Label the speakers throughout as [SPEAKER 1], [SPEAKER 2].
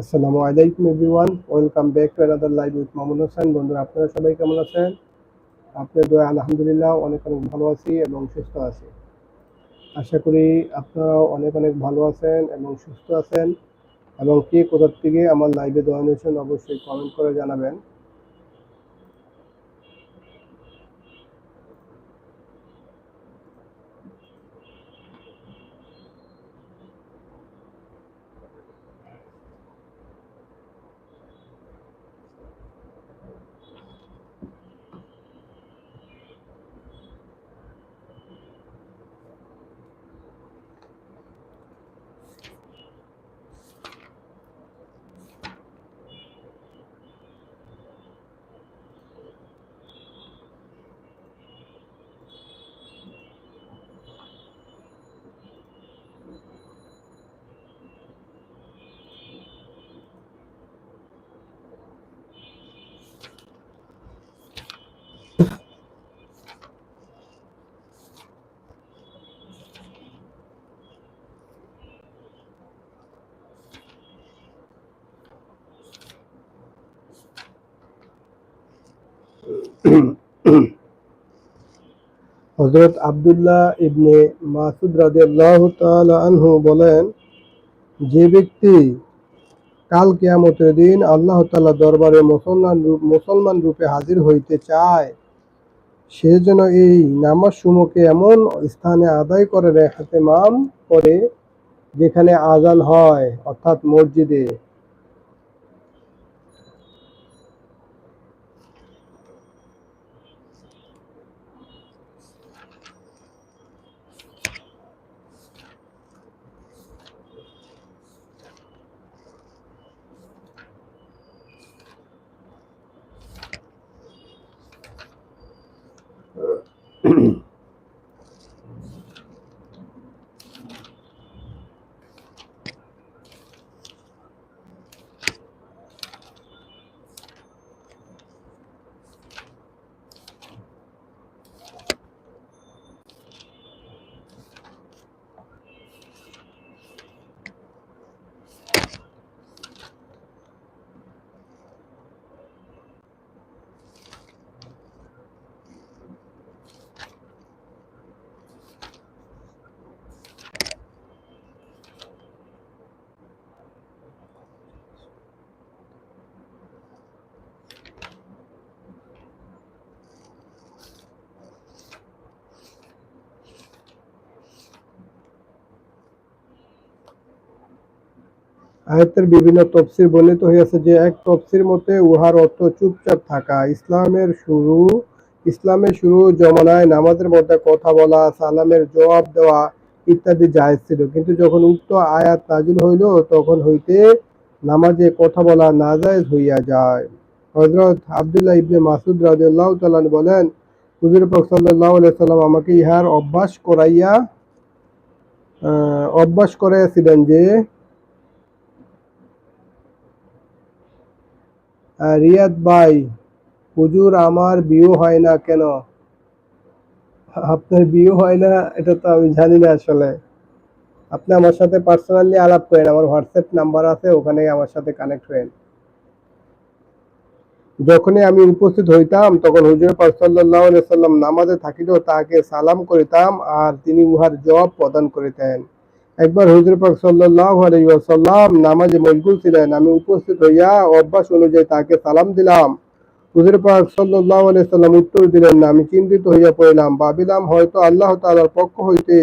[SPEAKER 1] আসসালামু আলাইকুম everyone, welcome back to another live with Mamun Hossain বন্ধুরা, আপনারা সবাই কেমন আছেন? আপনাদের দয়া, আলহামদুলিল্লাহ, অনেক অনেক ভালো আছি এবং সুস্থ আছি। আশা করি আপনারাও অনেক অনেক ভালো আছেন এবং সুস্থ আছেন। এবং কে কোথার থেকে আমার লাইভে দোয়া নিয়েছেন, অবশ্যই কমেন্ট করে জানাবেন। হজরত আবদুল্লাহ ইবনে মাসুদ রাদিয়াল্লাহু তাআলা আনহু বলেন, যে ব্যক্তি কাল কিয়ামতের দিন আল্লাহ তাআলা দরবারে মুসলমান মুসলমান রূপে হাজির হইতে চায়, সে যেন এই নামাজ সমূহকে এমন স্থানে আদায় করে রেখাতে মাম করে যেখানে আজান হয়, অর্থাৎ মসজিদে। আয়াতের বিভিন্ন তফসির বর্ণিত হইয়াছে যে এক তফসির মতে উহার অর্থ চুপচাপ থাকা। ইসলামের শুরু ইসলামের শুরু জমানায় নামাজের মধ্যে কথা বলা, সালামের জবাব দেওয়া ইত্যাদি জায়েজ ছিল। কিন্তু যখন উক্ত আয়াত নাজিল হইল, তখন হইতে নামাজে কথা বলা না নাজায়েজ হইয়া যায়। হজরত আবদুল্লাহ ইবনে মাসুদ রাজিয়াল্লাহ তালান বলেন, হুজুর সাল্লাহ সাল্লাম আমাকে ইহার অভ্যাস করাইয়া অভ্যাস করাইয়াছিলেন যে রিয়াদ ভাই, হুজুর, আমার বিয়ে হয় না কেন? আপনার বিয়ে হয় না, এটা তো আমি জানি না আসলে। আপনি আমার সাথে পার্সোনালি আলাপ করেন, আমার হোয়াটসঅ্যাপ নাম্বার আছে, ওখানে আমার সাথে কানেক্ট হয়েন। যখনই আমি উপস্থিত হইতাম, তখন হুজুর পাক সাল্লাহ সাল্লাম নামাজে থাকিলেও তাহাকে সালাম করিতাম, আর তিনি উহার জবাব প্রদান করিতেন। একবার হুজুর পাক সাল্লাল্লাহু আলাইহি নামাজে মশগুল ছিলেন। আমি উপস্থিত হইয়া অভ্যাস অনুযায়ী তাকে সালাম দিলাম। হুজুর পাক সাল্লাল্লাহু উত্তর দিলেন, না, আমি চিন্তিত হইয়া পড়লাম। ভাবিলাম হয়তো আল্লাহ তাআলার পক্ষ হইতে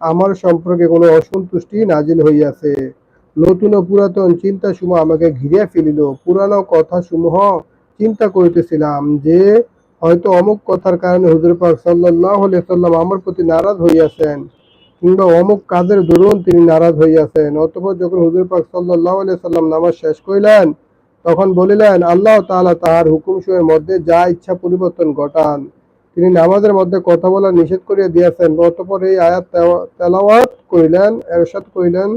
[SPEAKER 1] আমার সম্পর্কে কোনো অসন্তুষ্টি নাজিল হইয়াছে। নতুন ও পুরাতন চিন্তা সমূহ আমাকে ঘিরিয়া ফেলিল। পুরানো কথা সমূহ চিন্তা করিতেছিলাম যে, হয়তো অমুক কথার কারণে হুজুর পাক সাল্লাল্লাহু আলাইহি সাল্লাম আমার প্রতি নারাজ হইয়াছেন। কিংবা অমুক কাজের দরুন তিনি নারাজ হইয়াছেন। অতপর যখন হুজুর পাক সাল্লাহ আলিয়া সাল্লাম নামাজ শেষ করিলেন, তখন বলিলেন, আল্লাহ তাআলা তাহার হুকুমসমূহের মধ্যে যা ইচ্ছা পরিবর্তন ঘটান। তিনি নামাজের মধ্যে কথা বলা নিষেধ করিয়া দিয়েছেন। অতপর এই আয়াত তেলাওয়াত করিলেন, এরশাদ করিলেন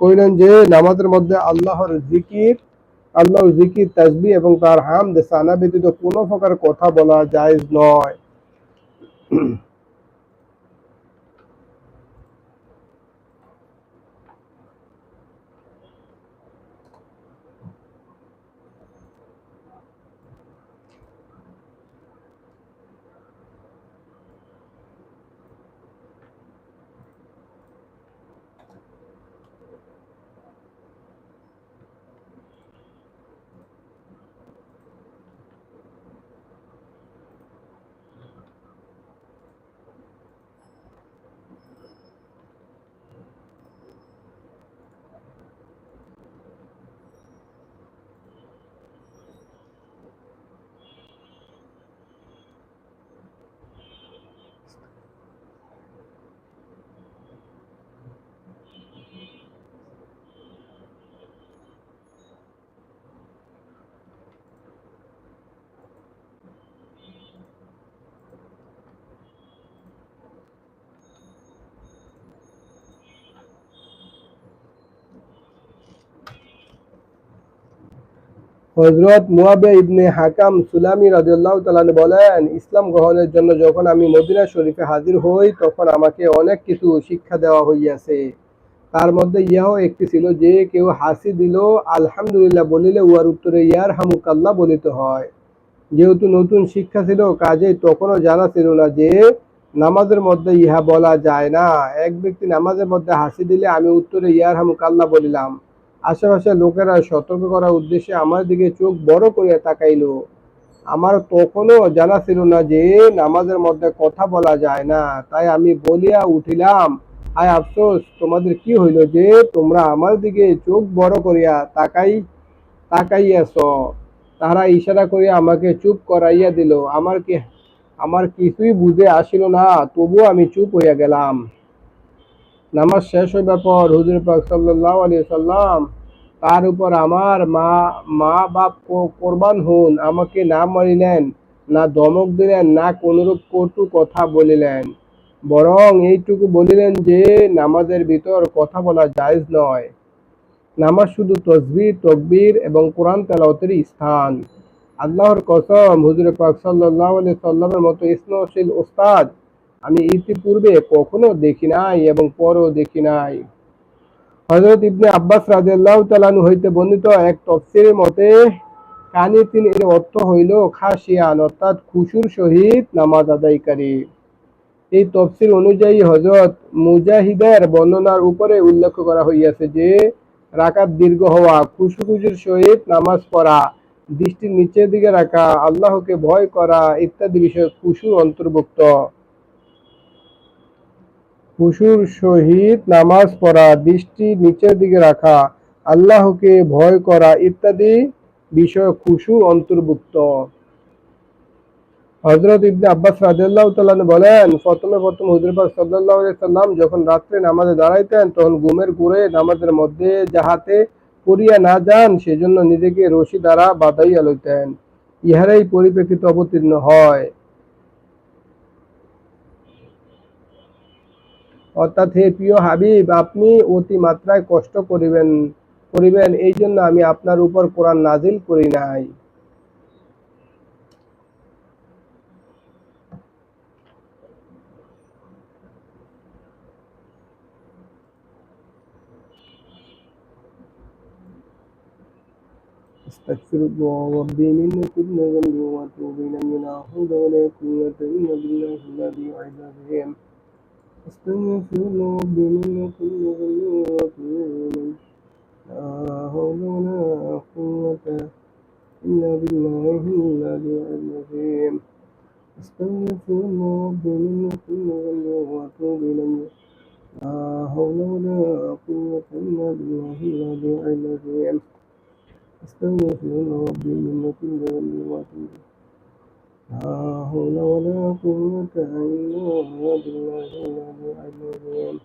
[SPEAKER 1] কইলেন যে নামাজের মধ্যে আল্লাহর জিকির আল্লাহর জিকির তাজবি এবং তার হাম সানা ব্যতীত কোনো প্রকার কথা বলা জায়েজ নয়। হজরত মুয়াবে ইবনে হাকাম সুলামি রাদিয়াল্লাহু তাআলা বলেন, ইসলাম গ্রহণের জন্য যখন আমি মদিনা শরীফে হাজির হই, তখন আমাকে অনেক কিছু শিক্ষা দেওয়া হইয়াছে। তার মধ্যে ইয়াও একটি ছিল যে, কেউ হাসি দিল, আলহামদুলিল্লাহ বলিলে উয়ার উত্তরে ইয়ার হামুকাল্লা বলিতে হয়। যেহেতু নতুন শিক্ষা ছিল, কাজেই তখনও জানা ছিল না যে, নামাজের মধ্যে ইহা বলা যায় না। এক ব্যক্তি নামাজের মধ্যে হাসি দিলে আমি উত্তরে ইয়ার হামুকাল্লা বলিলাম। আশেপাশের লোকেরা সতর্ক করার উদ্দেশ্যে আমার দিকে চোখ বড় করিয়া তাকাইল। আমার তখনও জানা ছিল না যে নামাজের মধ্যে কথা বলা যায় না। তাই আমি বলিয়া উঠিলাম আয় আফসোস, তোমাদের কি হইল যে তোমরা আমার দিকে চোখ বড় করিয়া তাকাই, তাকাইয়াছ? তাহারা ইশারা করিয়া আমাকে চুপ করাইয়া দিল। আমার কি, আমার কিছুই বুঝে আসিল না, তবুও আমি চুপ হইয়া গেলাম। নামাজ শেষ হইবার পর হুজুর পাক সাল্লাল্লাহু আলাইহি সাল্লাম তার উপর আমার মা মা বাপ কোরবান হন, আমাকে না মারিলেন না দমক দিলেন, না কোনরূপ কটু কথা বলিলেন। বরং এইটুকু বলিলেন যে, নামাজের ভিতর কথা বলা জায়েজ নয়। নামাজ শুধু তসবির তকবীর এবং কোরআন তেলাওয়াতের স্থান। আল্লাহর কসম, হুজুর পাক সাল্লাল্লাহু আলাইহি সাল্লামের মতো স্নেহশীল ওস্তাদ আমি ইতিপূর্বে কখনো দেখি নাই এবং পরও দেখি নাই। হযরত ইবনে আব্বাস রাদিয়াল্লাহু তাআলা আনহু হইতে বর্ণিত এক তফসিরের মতে কানিতিন এর অর্থ হইল খাসিয়ান, অর্থাৎ খুশুর সহিত নামাজ আদায়কারী। এই তফসির অনুযায়ী হজরত মুজাহিদের বর্ণনার উপরে উল্লেখ করা হইয়াছে যে, রাকাত দীর্ঘ হওয়া, খুশু খুশুর সহিত নামাজ পড়া দৃষ্টি নিচের দিকে রাখা, আল্লাহকে ভয় করা ইত্যাদি বিষয়ে খুশুর অন্তর্ভুক্ত। খুশুর সহিত নামাজ পড়া, দৃষ্টি নিচের দিকে রাখা, আল্লাহকে ভয় করা ইত্যাদি বিষয় খুশুর অন্তর্ভুক্ত। হযরত ইবনে আব্বাস রাদিয়াল্লাহু তাআলা আনহু বলেন, প্রথমে প্রথম হুজুর পাক সাল্লাল্লাহু আলাইহি সাল্লাম যখন রাত্রে নামাজে দাঁড়াইতেন, তখন ঘুমের ঘুরে নামাজের মধ্যে যাহাতে পড়িয়া না যান, সেজন্য নিজেকে রশি দ্বারা বাঁধাইয়া লইতেন। ইহারাই পরিপ্রেক্ষিতে অবতীর্ণ হয়। অর্থাৎ হে প্রিয় হাবিব আপনি অতি মাত্রায় কষ্ট করিবেন করিবেন এই জন্য আমি আপনার উপর কোরআন নাজিল করি নাই استغفر الله ربي من كل ذنب واتوب اليه لا حول ولا قوه الا بالله الذي اعز بهم استغفر الله ربي من كل ذنب حول ولا قوة إلا بالله العلي العظيم.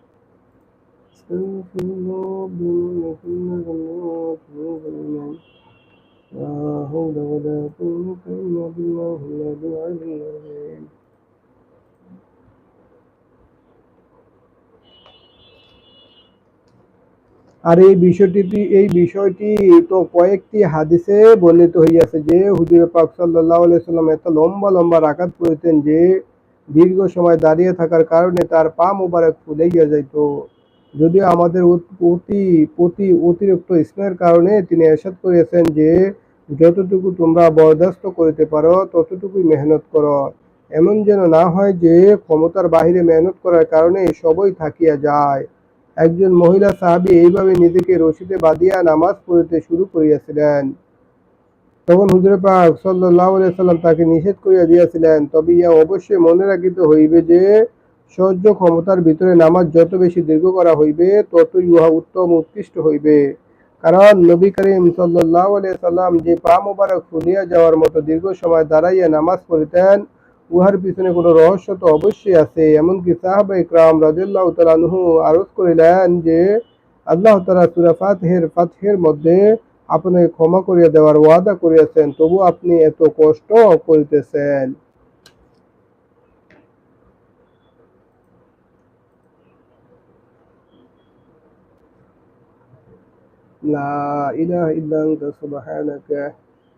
[SPEAKER 1] استغفر ربي من كل ذنب إليه لا حول ولا قوة إلا بالله العلي العظيم. আর এই বিষয়টি এই বিষয়টি তো কয়েকটি হাদিসে বর্ণিত হইয়াছে যে হুজুর পাক আলাইহি সাল্লাম এত লম্বা লম্বা রাকাত পড়িতেন যে দীর্ঘ সময় দাঁড়িয়ে থাকার কারণে তার পা মোবারক ফুলাইয়া যাইত। যদিও আমাদের অতি প্রতি অতিরিক্ত স্নেহের কারণে তিনি এরশাদ করিয়াছেন যে যতটুকু তোমরা বরদাস্ত করিতে পারো, ততটুকুই মেহনত করো। এমন যেন না হয় যে ক্ষমতার বাহিরে মেহনত করার কারণে সবই থাকিয়া যায়। একজন মহিলা সাহাবী এইভাবে নিজেকে রশিদে বাঁধিয়া নামাজ পড়িতে শুরু করিয়াছিলেন। তখন হুজুর পাক আলাইহি সাল্লাম তাকে নিষেধ করিয়া দিয়াছিলেন, তবে ইয়া অবশ্যই মনে রাখিতে হইবে যে, সহ্য ক্ষমতার ভিতরে নামাজ যত বেশি দীর্ঘ করা হইবে, ততই উহা উত্তম উৎকৃষ্ট হইবে। কারণ নবী করিম আলাইহি সাল্লাম যে পা মোবারক ফুলিয়া যাওয়ার মতো দীর্ঘ সময় দাঁড়াইয়া নামাজ পড়িতেন উহার পিছনে কোনো রহস্য তো অবশ্যই আছে এমনকি সাহাবা ইকরাম রাদিয়াল্লাহু তাআলা আনহু আরজ করিলেন যে আল্লাহ তাআলা সূরা ফাতহের ফাতহের মধ্যে আপনাকে ক্ষমা করিয়া দেওয়ার ওয়াদা করিয়াছেন তবু আপনি এত কষ্ট করিতেছেন لا إله إلا أنت سبحانك